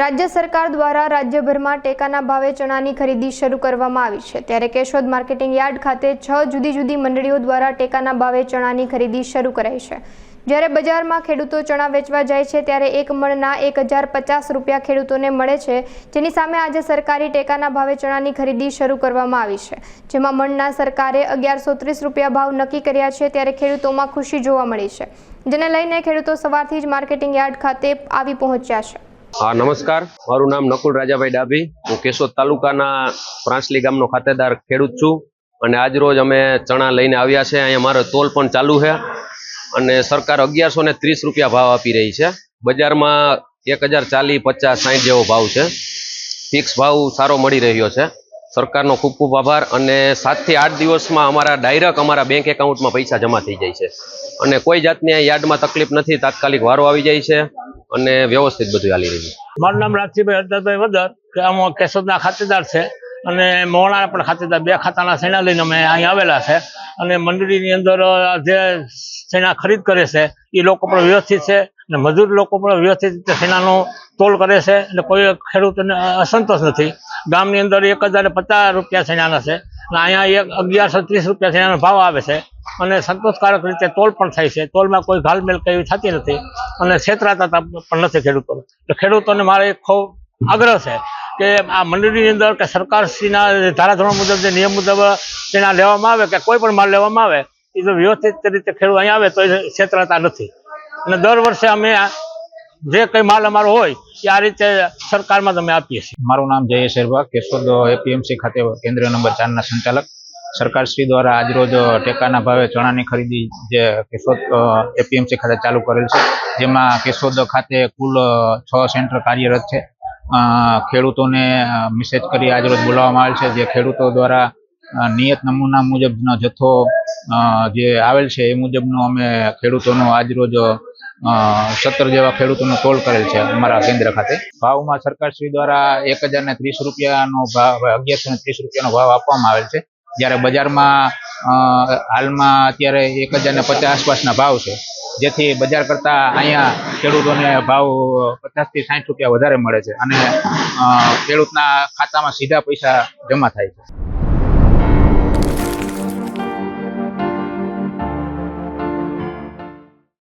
રાજ્ય સરકાર દ્વારા રાજ્યભરમાં ટેકાના ભાવે ચણાની ખરીદી શરૂ કરવામાં આવી છે. ત્યારે કેશોદ માર્કેટિંગ યાર્ડ ખાતે છ જુદી જુદી મંડળીઓ દ્વારા ટેકાના ભાવે ચણાની ખરીદી શરૂ કરાઈ છે. જ્યારે બજારમાં ખેડૂતો ચણા વેચવા જાય છે, ત્યારે એક મણના એક હજાર પચાસ રૂપિયા ખેડૂતોને મળે છે. જેની સામે આજે સરકારી ટેકાના ભાવે ચણાની ખરીદી શરૂ કરવામાં આવી છે. જેમાં મણના સરકારે અગિયારસો ત્રીસ રૂપિયા ભાવ નક્કી કર્યા છે, ત્યારે ખેડૂતોમાં ખુશી જોવા મળી છે. જેને લઈને ખેડૂતો સવારથી જ માર્કેટિંગ યાર્ડ ખાતે આવી પહોંચ્યા છે. હા, નમસ્કાર. મારું નામ નકુલ રાજાભાઈ ડાભી. હું કેશોદ તાલુકાના પ્રાંસલી ગામનો ખાતેદાર ખેડૂત છું અને આજ રોજ અમે ચણા લઈને આવ્યા છે. અહીંયા મારો તોલ પણ ચાલુ છે અને સરકાર અગિયારસો ને ત્રીસ રૂપિયા ભાવ આપી રહી છે. બજારમાં એક હજાર ચાલીસ, પચાસ સાઠ જેવો ભાવ છે. ફિક્સ ભાવ સારો મળી રહ્યો છે. સરકારનો ખૂબ ખૂબ આભાર અને સાતથી આઠ દિવસમાં અમારા ડાયરેક્ટ અમારા બેંક એકાઉન્ટમાં પૈસા જમા થઈ જાય છે. અને કોઈ જાતની યાર્ડમાં તકલીફ નથી, તાત્કાલિક વારો આવી જાય છે. અને વ્યવસ્થિત બધું ચાલી રહ્યું મારું નામ રાજસીભાઈ હરદાસભાઈ વદર કેશોદના ખાતેદાર છે, અને મોણા પણ ખાતેદાર, બે ખાતાના સેના લઈને અમે અહીં આવેલા છે. અને મંડળીની અંદર જે સેના ખરીદ કરે છે, એ લોકો પણ વ્યવસ્થિત છે, અને મજૂર લોકો પણ વ્યવસ્થિત રીતે સેનાનો તોલ કરે છે, અને કોઈ ખેડૂતોને અસંતોષ નથી. ગામની અંદર એક હજાર પચાસ રૂપિયા સેનાના છે, અને અહીંયા એક અગિયારસો ત્રીસ રૂપિયા સેનાનો ભાવ આવે છે. અને સંતોષકારક રીતે તોલ પણ થાય છે. તોલમાં કોઈ ઘાલમેલ કઈ થતી નથી. અને છેતરાતા પણ નથી ખેડૂતોને તો ખેડૂતોને મારે એક ખૂબ આગ્રહ છે કે આ મંડળીની અંદર કે સરકારશ્રીના ધારાધોરણ મુજબ, જે નિયમ મુજબ તેના લેવામાં આવે કે કોઈ પણ માલ લેવામાં આવે, એ જો વ્યવસ્થિત રીતે ખેડૂત અહીંયા આવે તો એ છેતરાતા નથી. અને દર વર્ષે અમે જે કંઈ માલ અમારો હોય, એ આ રીતે સરકારમાં તમે આપીએ છીએ. મારું નામ જયેશ શેરભા કેશોદ એપીએમસી ખાતે કેન્દ્રીય નંબર ચારના સંચાલક. સરકારશ્રી દ્વારા આજરોજ ટેકાના ભાવે ચણાની ખરીદી જે કેશોદ એપીએમસી ખાતે ચાલુ કરેલ છે, જેમાં કેશોદ ખાતે કુલ છ સેન્ટર કાર્યરત છે. ખેડૂતોને મેસેજ કરી આજરોજ બોલાવવામાં આવેલ છે, જે ખેડૂતો દ્વારા નિયત નમૂના મુજબનો જથ્થો જે આવેલ છે, એ મુજબનો અમે ખેડૂતોનો આજરોજ સત્તર જેવા ખેડૂતોનો કોલ કરેલ છે અમારા કેન્દ્ર ખાતે. ભાવમાં સરકારશ્રી દ્વારા એક હજાર ને ત્રીસ રૂપિયાનો ભાવ, અગિયારસો ને ત્રીસ રૂપિયાનો ભાવ આપવામાં આવેલ છે. જ્યારે બજારમાં હાલમાં અત્યારે એક હજાર ને પચાસ આસપાસના ભાવ છે. જેથી બજાર કરતા અહીંયા ખેડૂતોને ભાવ પચાસથી સાઠ રૂપિયા વધારે મળે છે. અને ખેડૂતના ખાતામાં સીધા પૈસા જમા થાય છે.